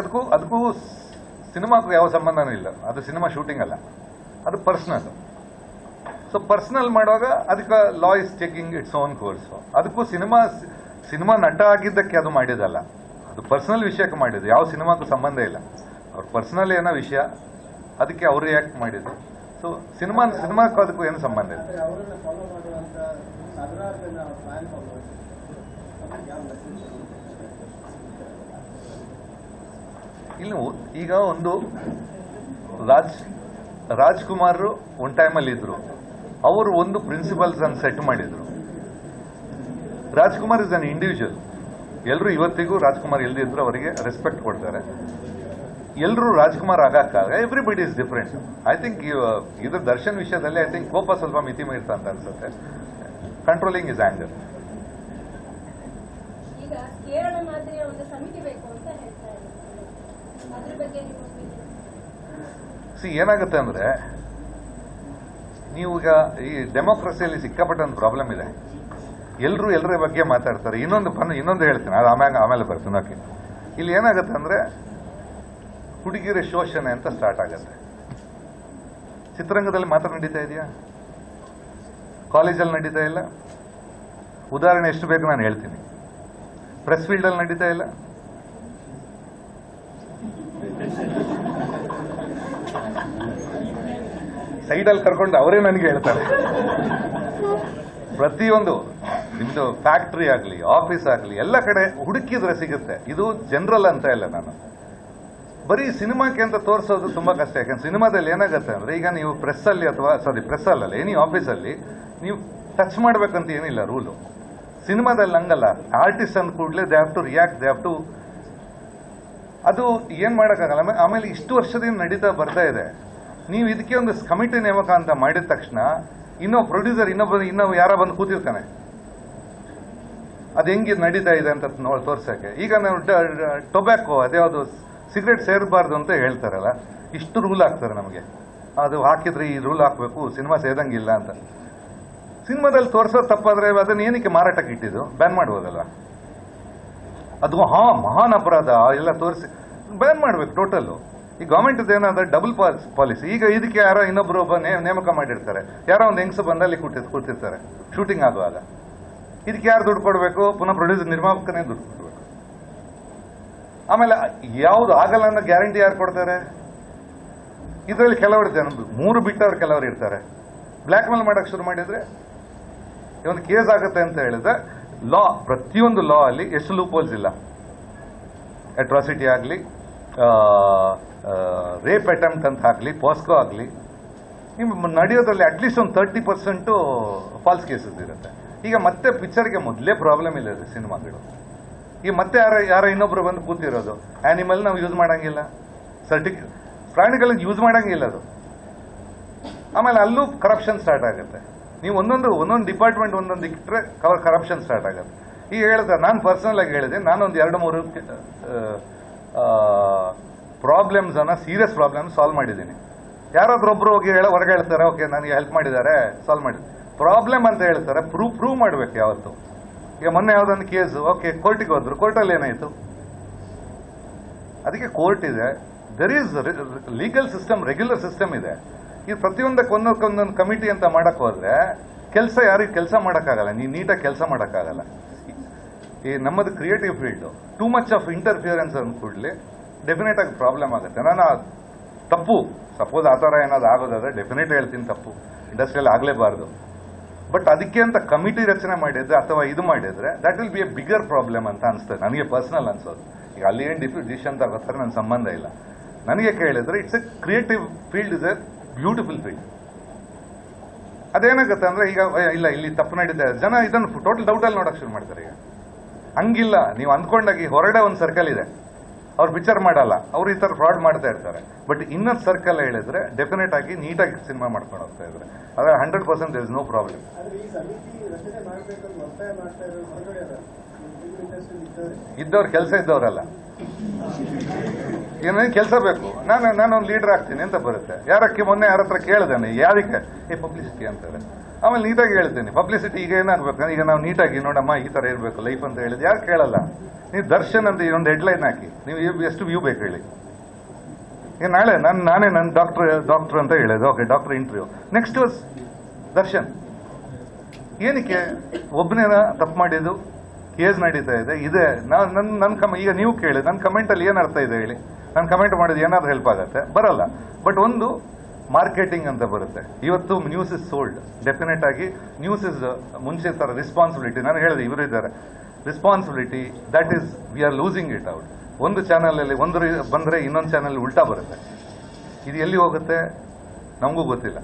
ಅದಕ್ಕೂ ಅದಕ್ಕೂ ಸಿನಿಮಾಕ್ಕೂ ಯಾವ ಸಂಬಂಧನೂ ಇಲ್ಲ. ಅದು ಸಿನಿಮಾ ಶೂಟಿಂಗ್ ಅಲ್ಲ. ಅದು ಪರ್ಸ್ನಲ್ ಸೊ ಪರ್ಸ್ನಲ್ ಮಾಡುವಾಗ ಅದಕ್ಕೆ law is taking its own course ಅದಕ್ಕೂ ಸಿನಿಮಾ ಸಿನಿಮಾ ನಟ ಆಗಿದ್ದಕ್ಕೆ ಅದು ಮಾಡಿದಲ್ಲ ಅದು ಪರ್ಸ್ನಲ್ ವಿಷಯಕ್ಕೆ ಮಾಡಿದ್ದು. ಯಾವ ಸಿನಿಮಾಕ್ಕೂ ಸಂಬಂಧ ಇಲ್ಲ. ಅವ್ರ ಪರ್ಸ್ನಲ್ ಏನೋ ವಿಷಯ, ಅದಕ್ಕೆ ಅವರು ಯಾಕೆ ಮಾಡಿದ್ದು. ಸೊ ಸಿನಿಮಾ, ಸಿನಿಮಾಕ್ಕೂ ಅದಕ್ಕೂ ಏನು ಸಂಬಂಧ ಇಲ್ಲ ಅಂದ್ರೆ ಅವರನ್ನ ಫಾಲೋ ಮಾಡುವಂತ ಸಾವಿರಾರು ಜನ ಫ್ಯಾನ್ ಫಾಲೋವರ್ಸ್ ಅವ್ರಿಗೆ ಯಾವ ಮೆಸೇಜ್ ಇನ್ನು ಈಗ ಒಂದು ರಾಜ್ ರಾಜ್ಕುಮಾರ್ ಒನ್ ಟೈಮಲ್ಲಿ ಇದ್ರು. ಅವರು ಒಂದು ಪ್ರಿನ್ಸಿಪಲ್ಸ್ ಅನ್ನು ಸೆಟ್ ಮಾಡಿದ್ರು. ರಾಜ್ಕುಮಾರ್ ಇಸ್ ಅನ್ ಇಂಡಿವಿಜುವಲ್ ಎಲ್ಲರೂ ಇವತ್ತಿಗೂ ರಾಜ್ಕುಮಾರ್ ಎಲ್ದಿದ್ರು ಅವರಿಗೆ ರೆಸ್ಪೆಕ್ಟ್ ಕೊಡ್ತಾರೆ. ಎಲ್ಲರೂ Rajkumar ಆಗಕ್ಕಾಗ everybody is different I think ಇದ್ರ ದರ್ಶನ್ ವಿಷಯದಲ್ಲಿ ಐ ಥಿಂಕ್ ಕೋಪ ಸ್ವಲ್ಪ ಮಿತಿ ಮೀರ್ತ ಅಂತ ಅನ್ಸುತ್ತೆ. ಕಂಟ್ರೋಲಿಂಗ್ ಇಸ್ ಈಗ ಕೇರಳ ಮಾದರಿಯ ಒಂದು ಸಮಿತಿ ಬೇಕು ಅಂತ ಹೇಳ್ತಾ ಇದ್ದಾರೆ ಅದ್ರ ಬಗ್ಗೆ ನಿಮ್ಮ opinion? ಸಿ, ಏನಾಗುತ್ತೆ ಅಂದ್ರೆ ನೀವು ಈಗ ಈ ಡೆಮೋಕ್ರಸಿಯಲ್ಲಿ ಸಿಕ್ಕಾಪಟ್ಟೆ ಒಂದು ಪ್ರಾಬ್ಲಮ್ ಇದೆ. ಎಲ್ಲರೂ ಎಲ್ಲರ ಬಗ್ಗೆ ಮಾತಾಡ್ತಾರೆ. ಇನ್ನೊಂದು ಬನ್, ಇನ್ನೊಂದು ಹೇಳ್ತೀನಿ. ಅದು ಆಮೇಲೆ ಆಮೇಲೆ ಬರ್ತೀನಿ. ಓಕೆ. ಇಲ್ಲಿ ಏನಾಗುತ್ತೆ ಅಂದ್ರೆ ಹುಡುಗಿರ ಶೋಷಣೆ ಅಂತ ಸ್ಟಾರ್ಟ್ ಆಗುತ್ತೆ. ಚಿತ್ರರಂಗದಲ್ಲಿ ಮಾತ್ರ ನಡೀತಾ ಇದೆಯಾ? ಕಾಲೇಜಲ್ಲಿ ನಡೀತಾ ಇಲ್ಲ? ಉದಾಹರಣೆ ಎಷ್ಟು ಬೇಕು ನಾನು ಹೇಳ್ತೀನಿ. ಪ್ರೆಸ್ ಫೀಲ್ಡಲ್ಲಿ ನಡೀತಾ ಇಲ್ಲ? ಸೈಡಲ್ಲಿ ಕರ್ಕೊಂಡು ಅವರೇ ನನಗೆ ಹೇಳ್ತಾರೆ. ಪ್ರತಿಯೊಂದು ನಿಮ್ಮದು ಫ್ಯಾಕ್ಟ್ರಿ ಆಗಲಿ ಆಫೀಸ್ ಆಗಲಿ, ಎಲ್ಲ ಕಡೆ ಹುಡುಕಿದ್ರೆ ಸಿಗುತ್ತೆ. ಇದು ಜನರಲ್ ಅಂತ ಇಲ್ಲ ನಾನು. ಬರೀ ಸಿನಿಮಾಕ್ಕೆ ಅಂತ ತೋರಿಸೋದು ತುಂಬಾ ಕಷ್ಟ. ಯಾಕಂದ್ರೆ ಸಿನಿಮಾದಲ್ಲಿ ಏನಾಗುತ್ತೆ ಅಂದ್ರೆ, ಈಗ ನೀವು ಪ್ರೆಸ್ ಅಲ್ಲಿ ಅಥವಾ ಸಾರಿ ಪ್ರೆಸ್ ಅಲ್ಲಲ್ಲ ಎನಿ ಆಫೀಸಲ್ಲಿ ನೀವು ಟಚ್ ಮಾಡಬೇಕಂತ ಏನಿಲ್ಲ ರೂಲು ಸಿನಿಮಾದಲ್ಲಿ ಹಂಗಲ್ಲ. ಆರ್ಟಿಸ್ಟ್ ಅಂದ ಕೂಡಲೇ they have to react they have to ಅದು ಏನು ಮಾಡೋಕ್ಕಾಗಲ್ಲ. ಆಮೇಲೆ ಇಷ್ಟು ವರ್ಷದಿಂದ ನಡೀತಾ ಬರ್ತಾ ಇದೆ. ನೀವು ಇದಕ್ಕೆ ಒಂದು ಕಮಿಟಿ ನೇಮಕ ಅಂತ ಮಾಡಿದ ತಕ್ಷಣ ಇನ್ನೊಬ್ಬ ಪ್ರೊಡ್ಯೂಸರ್ ಇನ್ನೊಬ್ಬ ಇನ್ನೊಬ್ಬ ಯಾರ ಬಂದು ಕೂತಿರ್ತಾನೆ. ಅದು ಹೆಂಗೆ ನಡೀತಾ ಇದೆ ಅಂತ ತೋರ್ಸಕ್ಕೆ. ಈಗ ನಾವು ಟೊಬ್ಯಾಕೋ ಅದ್ಯಾವುದು ಸಿಗರೇಟ್ ಸೇರಬಾರ್ದು ಅಂತ ಹೇಳ್ತಾರಲ್ಲ, ಇಷ್ಟು ರೂಲ್ ಹಾಕ್ತಾರೆ ನಮಗೆ. ಅದು ಹಾಕಿದ್ರೆ ಈ ರೂಲ್ ಹಾಕಬೇಕು, ಸಿನಿಮಾ ಸೇದಂಗಿಲ್ಲ ಅಂತ. ಸಿನಿಮಾದಲ್ಲಿ ತೋರಿಸೋದು ತಪ್ಪಾದ್ರೆ ಅದನ್ನ ಏನಕ್ಕೆ ಮಾರಾಟಕ್ಕೆ ಇಟ್ಟಿದ್ದು? ಬ್ಯಾನ್ ಮಾಡ್ಬೋದಲ್ಲ ಅದು ಹಾ ಮಹಾನ್ ಅಪರಾಧ, ಎಲ್ಲ ತೋರಿಸಿ ಬ್ಯಾನ್ ಮಾಡ್ಬೇಕು ಟೋಟಲ್ ಈ ಗವರ್ಮೆಂಟ್ ಏನಾದ್ರೆ ಡಬಲ್ ಪಾಲಿಸಿ ಈಗ ಇದಕ್ಕೆ ಯಾರೋ ಇನ್ನೊಬ್ರು ಒಬ್ಬ ನೇಮಕ ಮಾಡಿರ್ತಾರೆ. ಯಾರೋ ಒಂದು ಹೆಂಗಸ ಬಂದಲ್ಲಿ ಕೂತಿ ಕೂತಿರ್ತಾರೆ. ಶೂಟಿಂಗ್ ಆಗುವಾಗ. ಇದಕ್ಕೆ ಯಾರು ದುಡ್ಡು ಕೊಡಬೇಕು? ಪುನಃ ಪ್ರೊಡ್ಯೂಸರ್ ನಿರ್ಮಾಪಕನೇ ದುಡ್ಡು ಕೊಡಬೇಕು. ಆಮೇಲೆ ಯಾವುದು ಆಗಲ್ಲ ಅನ್ನೋ ಗ್ಯಾರಂಟಿ ಯಾರು ಕೊಡ್ತಾರೆ? ಇದರಲ್ಲಿ ಕೆಲವರು ಜನ ಮೂರು ಬಿಟ್ಟವ್ರು ಕೆಲವರು ಇರ್ತಾರೆ. ಬ್ಲ್ಯಾಕ್ ಮೇಲ್ ಮಾಡೋಕೆ ಶುರು ಮಾಡಿದ್ರೆ ಒಂದು ಕೇಸ್ ಆಗುತ್ತೆ ಅಂತ ಹೇಳಿದ್ರೆ ಲಾ ಪ್ರತಿಯೊಂದು ಲಾ ಅಲ್ಲಿ ಎಷ್ಟು ಲೂಪೋಲ್ಸ್ ಇಲ್ಲ. ಅಟ್ರಾಸಿಟಿ ಆಗಲಿ ರೇಪ್ ಅಟೆಂಪ್ಟ್ ಅಂತ ಆಗಲಿ ಪಾಸ್ಕೋ ಆಗಲಿ ನಿಮ್ಮ ನಡೆಯೋದ್ರಲ್ಲಿ ಅಟ್ಲೀಸ್ಟ್ ಒಂದು ತರ್ಟಿ ಪರ್ಸೆಂಟು ಫಾಲ್ಸ್ ಕೇಸಸ್ ಇರುತ್ತೆ. ಈಗ ಮತ್ತೆ ಪಿಕ್ಚರ್ಗೆ ಮೊದಲೇ ಪ್ರಾಬ್ಲಮ್ ಇಲ್ಲ ರೀ ಸಿನಿಮಾಗಳು. ಈಗ ಮತ್ತೆ ಯಾರ ಯಾರ ಇನ್ನೊಬ್ರು ಬಂದು ಕೂತಿರೋದು? ಆ್ಯನಿಮಲ್ ನಾವು ಯೂಸ್ ಮಾಡೋಂಗಿಲ್ಲ. ಸರ್ಟಿಕ್ ಪ್ರಾಣಿಗಳನ್ನ ಯೂಸ್ ಮಾಡೋಂಗಿಲ್ಲ ಅದು. ಆಮೇಲೆ ಅಲ್ಲೂ ಕರಪ್ಷನ್ ಸ್ಟಾರ್ಟ್ ಆಗುತ್ತೆ. ನೀವು ಒಂದೊಂದು ಒಂದೊಂದು ಡಿಪಾರ್ಟ್ಮೆಂಟ್ ಒಂದೊಂದು ಇಟ್ಟರೆ ಕವರ್ ಕರಪ್ಷನ್ ಸ್ಟಾರ್ಟ್ ಆಗುತ್ತೆ. ಈಗ ಹೇಳಿದೆ ನಾನು ಪರ್ಸನಲ್ ಆಗಿ ಹೇಳಿದೆ, ನಾನೊಂದು ಎರಡು, ಮೂರು ಪ್ರಾಬ್ಲಮ್ಸ್ ಅನ್ನ ಸೀರಿಯಸ್ ಪ್ರಾಬ್ಲಮ್ ಸಾಲ್ವ್ ಮಾಡಿದ್ದೀನಿ. ಯಾರಾದ್ರೊಬ್ರು ಹೋಗಿ ಹೇಳ, ಹೊರಗೆ ಹೇಳ್ತಾರೆ ಓಕೆ ನನಗೆ ಹೆಲ್ಪ್ ಮಾಡಿದ್ದಾರೆ ಸಾಲ್ವ್ ಮಾಡಿ. ಪ್ರಾಬ್ಲಮ್ ಅಂತ ಹೇಳ್ತಾರೆ ಪ್ರೂವ್ ಪ್ರೂವ್ ಮಾಡ್ಬೇಕು ಯಾವತ್ತು. ಈಗ ಮೊನ್ನೆ ಯಾವ್ದೊಂದು ಕೇಸ್ ಓಕೆ ಕೋರ್ಟಿಗೆ ಹೋದ್ರು ಕೋರ್ಟಲ್ಲಿ ಏನಾಯ್ತು? ಅದಕ್ಕೆ ಕೋರ್ಟ್ ಇದೆ there is legal system regular system ಇದೆ. ಈ ಪ್ರತಿಯೊಂದಕ್ಕೆ ಒಂದಕ್ಕೊಂದೊಂದು ಕಮಿಟಿ ಅಂತ ಮಾಡಕ್ ಹೋದ್ರೆ, ಕೆಲಸ ಯಾರಿಗೆ ಕೆಲಸ ಮಾಡೋಕ್ಕಾಗಲ್ಲ, ನೀ ನೀಟಾಗಿ ಕೆಲಸ ಮಾಡೋಕ್ಕಾಗಲ್ಲ. ಈ ನಮ್ಮದು creative field too much of interference ಅಂದ ಕೂಡಲೇ. ಡೆಫಿನೆಟ್ ಆಗಿ ಪ್ರಾಬ್ಲಮ್ ಆಗುತ್ತೆ. ನಾನು ತಪ್ಪು. ಸಪೋಸ್ ಆ ಥರ ಏನಾದ್ರು ಆಗೋದಾದ್ರೆ ಡೆಫಿನೆಟ್ ಹೇಳ್ತೀನಿ ತಪ್ಪು. ಇಂಡಸ್ಟ್ರಿಯಲ್ಲಿ ಆಗಲೇಬಾರ್ದು. ಬಟ್ ಅದಕ್ಕೆ ಅಂತ ಕಮಿಟಿ ರಚನೆ ಮಾಡಿದ್ರೆ ಅಥವಾ ಇದು ಮಾಡಿದ್ರೆ that will be a bigger problem ಅಂತ ಅನಿಸ್ತದೆ. ನನಗೆ ಪರ್ಸನಲ್ ಅನ್ಸೋದು. ಈಗ ಅಲ್ಲಿ ಏನು ಡಿಫ್ಯೂ ಡಿಸಿಷನ್ ತಗೋತಾರೆ ನನ್ನ ಸಂಬಂಧ ಇಲ್ಲ. ನನಗೆ ಕೇಳಿದ್ರೆ it's a creative field is a beautiful field ಅದೇನಾಗುತ್ತೆ ಅಂದ್ರೆ ಈಗ ಇಲ್ಲ, ಇಲ್ಲಿ ತಪ್ಪು ನಡೀತಾ ಇದೆ. ಜನ ಇದನ್ನು ಟೋಟಲ್ ಡೌಟಲ್ಲಿ ನೋಡೋಕ್ಕೆ ಶುರು ಮಾಡ್ತಾರೆ ಈಗ. ಹಂಗಿಲ್ಲ. ನೀವು ಅಂದ್ಕೊಂಡಾಗಿ ಹೊರಡೆ ಒಂದು ಸರ್ಕಲ್ ಇದೆ. ಅವ್ರು ಪಿಕ್ಚರ್ ಮಾಡಲ್ಲ. ಅವ್ರು ಈ ಥರ ಫ್ರಾಡ್ ಮಾಡ್ತಾ ಇರ್ತಾರೆ. ಬಟ್ ಇನ್ನೊಂದು ಸರ್ಕಲ್ ಹೇಳಿದ್ರೆ ಡೆಫಿನೆಟ್ ಆಗಿ ನೀಟಾಗಿ ಸಿನಿಮಾ ಮಾಡ್ಕೊಂಡು ಹೋಗ್ತಾ ಇದ್ದಾರೆ. ಅದ್ರ hundred percent is no problem ಆದ್ರೆ ಇದ್ದವರೇ. ಕೆಲಸ ಇದ್ದವರಲ್ಲ. ಏನೇನು ಕೆಲಸ ಬೇಕು. ನಾನು ನಾನು ಒಂದು ಲೀಡರ್ ಆಗ್ತೀನಿ ಅಂತ ಬರುತ್ತೆ. ಯಾರಕ್ಕೆ ಮೊನ್ನೆ ಯಾರ ಹತ್ರ ಕೇಳಿದಾನೆ? ಯಾರಿಗೆ? ಏ ಪಬ್ಲಿಸಿಟಿ ಅಂತಾರೆ. ಆಮೇಲೆ ನೀಟಾಗಿ ಹೇಳ್ತೀನಿ. ಪಬ್ಲಿಸಿಟಿ ಈಗ ಏನಾಗಬೇಕು ಈಗ ನಾವು ನೀಟಾಗಿ ನೋಡಮ್ಮ, ಈ ಥರ ಇರಬೇಕು ಲೈಫ್ ಅಂತ ಹೇಳಿದ್ರೆ ಯಾರು ಕೇಳಲ್ಲ? ನೀವು ದರ್ಶನ್ ಅಂತ ಒಂದು ಹೆಡ್ಲೈನ್ ಹಾಕಿ. ನೀವು ಎಷ್ಟು ವ್ಯೂ ಬೇಕು ಹೇಳಿ? ಈಗ ನಾಳೆ ನಾನು ನಾನೇ ನನ್ನ ಡಾಕ್ಟರ್ ಡಾಕ್ಟರ್ ಅಂತ ಹೇಳಿದೆ. Okay doctor interview next was Darshan. ಏನಕ್ಕೆ? ಒಬ್ಬನೇನ ತಪ್ಪು ಮಾಡಿದ್ದು? ಕೇಸ್ ನಡೀತಾ ಇದೆ. ಇದೆ. ನಾನು ನನ್ನ ನನ್ನ ಕಮ ಈಗ ನೀವು ಕೇಳಿ. ನನ್ನ ಕಮೆಂಟಲ್ಲಿ ಏನು ಅರ್ಥ ಇದೆ ಹೇಳಿ? ನಾನು ಕಮೆಂಟ್ ಮಾಡೋದು ಏನಾದರೂ ಹೆಲ್ಪ್ ಆಗುತ್ತೆ? ಬರಲ್ಲ. ಬಟ್ ಒಂದು ಮಾರ್ಕೆಟಿಂಗ್ ಅಂತ ಬರುತ್ತೆ. ಇವತ್ತು ನ್ಯೂಸ್ ಇಸ್ ಸೋಲ್ಡ್ ಡೆಫಿನೆಟ್ ಆಗಿ ನ್ಯೂಸ್ ಇಸ್ ಮುಂಚೆ ಥರ ರೆಸ್ಪಾನ್ಸಿಬಿಲಿಟಿ ನಾನು ಹೇಳಿದೆ, ಇವರು ಇದ್ದಾರೆ. Responsibility that is we are losing it out ಒಂದು ಚಾನಲಲ್ಲಿ ಒಂದು ಬಂದರೆ ಇನ್ನೊಂದು ಚಾನಲ್ ಉಲ್ಟಾ ಬರುತ್ತೆ. ಇದು ಎಲ್ಲಿ ಹೋಗುತ್ತೆ? ನಮಗೂ ಗೊತ್ತಿಲ್ಲ.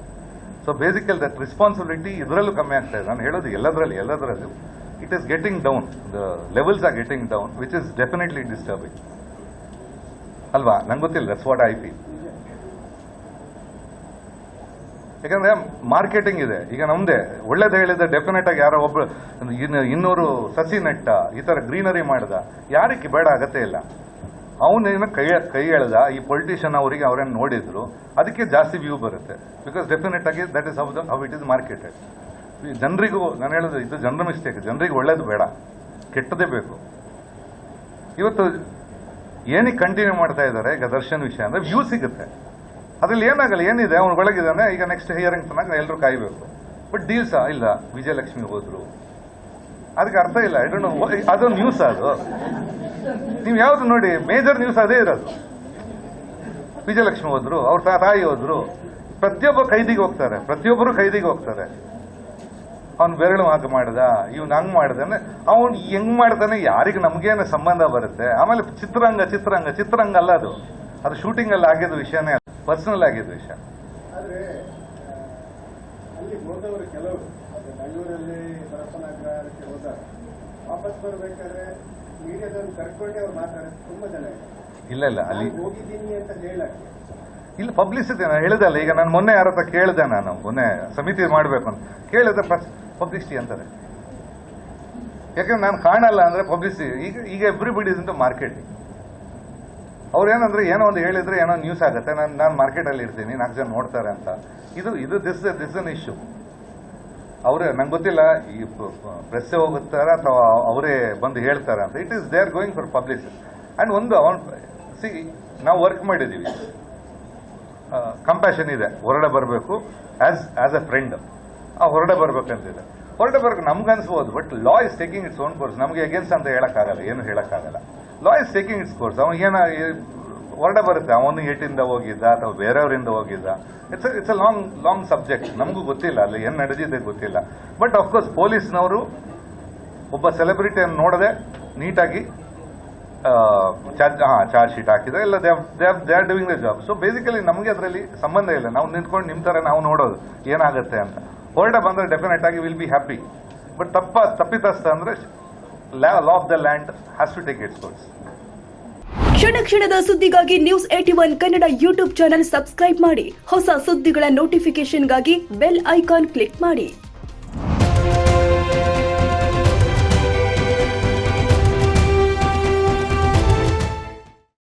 ಸೊ ಬೇಸಿಕಲ್ ದಟ್ ರೆಸ್ಪಾನ್ಸಿಬಿಲಿಟಿ ಇದರಲ್ಲೂ ಕಮ್ಮಿ ಆಗ್ತಾ ಇದೆ. ನಾನು ಹೇಳೋದು ಎಲ್ಲದರಲ್ಲಿ, ಎಲ್ಲದರಲ್ಲೂ. It is getting down the levels are getting down which is definitely disturbing ಅಲ್ವಾ? ನಂಗೆ ಗೊತ್ತಿಲ್ಲ. ದಟ್ಸ್ ವಾಟ್ ಐ ಫೀಲ್ ಯಾಕಂದ್ರೆ ಮಾರ್ಕೆಟಿಂಗ್ ಇದೆ. ಈಗ ನಮ್ದೇ, ಒಳ್ಳೇದು ಹೇಳಿದ್ರೆ ಡೆಫಿನೆಟ್ ಆಗಿ ಯಾರೋ ಒಬ್ರು ಇನ್ನು ಇನ್ನೂರು ಸಸಿ ನೆಟ್ಟ, ಈ ತರ ಗ್ರೀನರಿ ಮಾಡ್ದ ಯಾರಿಗೆ ಬೇಡ ಅಗತ್ಯ ಇಲ್ಲ. ಅವನೇನು ಕೈ ಕೈ ಎಳೆದ, ಈ ಪೊಲಿಟಿಷಿಯನ್ ಅವರಿಗೆ ಅವ್ರೇನು ನೋಡಿದ್ರು, ಅದಕ್ಕೆ ಜಾಸ್ತಿ ವ್ಯೂ ಬರುತ್ತೆ. ಬಿಕಾಸ್ ಡೆಫಿನೆಟ್ ಆಗಿ that is how the how it is marketed ಜನರಿಗೂ, ನಾನು ಹೇಳೋದು, ಇದು ಜನರ ಮಿಸ್ಟೇಕ್ ಜನರಿಗೆ ಒಳ್ಳೇದು ಬೇಡ. ಕೆಟ್ಟದೇ ಬೇಕು. ಇವತ್ತು ಏನಕ್ಕೆ ಕಂಟಿನ್ಯೂ ಮಾಡ್ತಾ ಇದ್ದಾರೆ ಈಗ ದರ್ಶನ್ ವಿಷಯ ಅಂದ್ರೆ ವ್ಯೂ ಸಿಗುತ್ತೆ. ಅದ್ರಲ್ಲಿ ಏನಾಗಲ್ಲ, ಏನಿದೆ? ಅವ್ನು ಒಳಗಿದ್ದಾನೆ ಈಗ ನೆಕ್ಸ್ಟ್ ಹಿಯರಿಂಗ್ ತನಕ ಎಲ್ಲರೂ ಕಾಯಬೇಕು. ಬಟ್ ಡೀಲ್ಸ ಇಲ್ಲ. ವಿಜಯಲಕ್ಷ್ಮಿ ಹೋದ್ರು. ಅದಕ್ಕೆ ಅರ್ಥ ಇಲ್ಲ. ಐ ಡೋಂಟ್ ನೋ ಅದು ನ್ಯೂಸ್ ಅದು. ನೀವು ಯಾವ್ದು ನೋಡಿ ಮೇಜರ್ ನ್ಯೂಸ್ ಅದೇ ಇರೋದು. ವಿಜಯಲಕ್ಷ್ಮಿ ಹೋದ್ರು, ಅವ್ರ ತಾಯಿ ಹೋದ್ರು. ಪ್ರತಿಯೊಬ್ಬ ಕೈದಿಗೆ ಹೋಗ್ತಾರೆ. ಪ್ರತಿಯೊಬ್ಬರು ಕೈದಿಗೆ ಹೋಗ್ತಾರೆ. ಅವ್ನು ಬೆರಳು ಹಾಕಿ ಮಾಡ್ದ, ಇವ್ನು ಹಂಗ್ ಮಾಡ್ದಾನೆ ಅವ್ನು ಹೆಂಗ್ ಮಾಡ್ತಾನೆ ಯಾರಿಗೆ ನಮಗೇನು ಸಂಬಂಧ ಬರುತ್ತೆ? ಆಮೇಲೆ ಚಿತ್ರರಂಗ ಚಿತ್ರರಂಗ ಚಿತ್ರರಂಗ ಅಲ್ಲ ಅದು. ಅದು ಶೂಟಿಂಗ್ ಅಲ್ಲಿ ಆಗಿದ್ದ ವಿಷಯನೇ ಪರ್ಸನಲ್ ಆಗಿದ್ದ ವಿಷಯ ಆದ್ರೆ ಆ, ಅಲ್ಲಿ ಹೋದವರು ಕೆಲವರು ಅದು ಬೆಂಗಳೂರಲ್ಲಿ ಪರಪ್ಪನಾಗ್ರಹಕ್ಕೆ ವಾಪಸ್ ಬರ್ಬೇಕಾದ್ರೆ ಮೀಡಿಯಾದವ್ರು ಕರ್ಕೊಂಡೇ ಅವ್ರು ಮಾತಾಡೋದು ತುಂಬಾ ಇದೆ ಇಲ್ಲ ಇಲ್ಲ ಅಲ್ಲಿ ಇಲ್ಲ ಪಬ್ಲಿಸಿಟಿ ನಾನು ಹೇಳಿದಲ್ಲ ಈಗ ನಾನು ಮೊನ್ನೆ ಯಾರ ಹತ್ರ ಕೇಳಿದೆ ನಾನು ಮೊನ್ನೆ ಸಮಿತಿ ಮಾಡಬೇಕು ಅಂತ. ಕೇಳಿದ್ರೆ ಪಬ್ಲಿಸಿಟಿ ಅಂತಾರೆ. ಯಾಕಂದ್ರೆ ನಾನು ಕಾಣಲ್ಲ ಅಂದ್ರೆ ಪಬ್ಲಿಸಿಟಿ ಈಗ ಈಗ ಎವ್ರಿಬಡಿ ಇಸ್ ಮಾರ್ಕೆಟ್ ಮಾರ್ಕೆಟಿಂಗ್ ಅವ್ರೇನಂದ್ರೆ ಏನೋ ಒಂದು ಹೇಳಿದ್ರೆ ಏನೋ ನ್ಯೂಸ್ ಆಗುತ್ತೆ. ನಾನು ನಾನು ಮಾರ್ಕೆಟಲ್ಲಿ ಇರ್ತೀನಿ, ನಾಲ್ಕು ಜನ ನೋಡ್ತಾರೆ ಅಂತ. ಇದು ಇದು ದಿಸ್ ದಿಸ್ ಅನ್ ಇಶ್ಯೂ ಅವರೇ ನಂಗೆ ಗೊತ್ತಿಲ್ಲ, ಈ ಪ್ರೆಸ್ ಹೋಗುತ್ತಾರ ಅಥವಾ ಅವರೇ ಬಂದು ಹೇಳ್ತಾರೆ ಅಂತ. It is they are going for publicity and ಒಂದು ಅವನ್ ಸಿ ನಾವು ವರ್ಕ್ ಮಾಡಿದ್ದೀವಿ ಕಂಪ್ಯಾಷನ್ ಇದೆ. ಹೊರಡೆ ಬರಬೇಕು ಆಸ್ ಆಸ್ ಎ ಫ್ರೆಂಡ್ ಆ ಹೊರಡೆ ಬರ್ಬೇಕಂತಿದೆ. ಹೊರಡೆ ಬರ್ಬೇಕು ನಮ್ಗೆ ಅನ್ಸ್ಬೋದು but law is taking its own course ನಮಗೆ ಅಗೇನ್ಸ್ಟ್ ಅಂತ ಹೇಳೋಕ್ಕಾಗಲ್ಲ, ಏನು ಹೇಳಕ್ಕಾಗಲ್ಲ. Law is taking its course ಅವನಿಗೆ ಹೊರಡ ಬರುತ್ತೆ. ಅವನು ಏಟಿಂದ ಹೋಗಿದ್ದ ಅಥವಾ ಬೇರೆಯವರಿಂದ ಹೋಗಿದ್ದ. It's it's a long long subject ನಮಗೂ ಗೊತ್ತಿಲ್ಲ. ಅಲ್ಲಿ ಏನು ನಡೆದಿದೆ ಗೊತ್ತಿಲ್ಲ. ಬಟ್ ಅಫ್ಕೋರ್ಸ್ ಪೊಲೀಸ್ನವರು ಒಬ್ಬ ಸೆಲೆಬ್ರಿಟಿಯನ್ನು ನೋಡದೆ ನೀಟಾಗಿ ಚಾರ್ಜ್ ಹಾಂ ಚಾರ್ಜ್ ಶೀಟ್ ಹಾಕಿದ್ರೆ ಇಲ್ಲ they are doing the job so basically ನಮಗೆ ಅದರಲ್ಲಿ ಸಂಬಂಧ ಇಲ್ಲ. ನಾವು ನಿಂತ್ಕೊಂಡು ನಿಮ್ಮ ಥರ ನಾವು ನೋಡೋದು. ಏನಾಗುತ್ತೆ ಅಂತ. ಹೊರಡೆ ಬಂದರೆ ಡೆಫಿನೆಟ್ ಆಗಿ ವಿಲ್ ಬಿ ಹ್ಯಾಪಿ ಬಟ್ ತಪ್ಪ, ತಪ್ಪಿತಸ್ಥ ಅಂದರೆ law of the land has to take its course ಕ್ಷಣ ಕ್ಷಣದ ಸುದ್ದಿಗಾಗಿ news eighty one Kannada YouTube channel subscribe ಮಾಡಿ. ಹೊಸ ಸುದ್ದಿಗಳ ನೋಟಿಫಿಕೇಶನ್ಗಾಗಿ ಬೆಲ್ ಐಕಾನ್ ಕ್ಲಿಕ್ ಮಾಡಿ.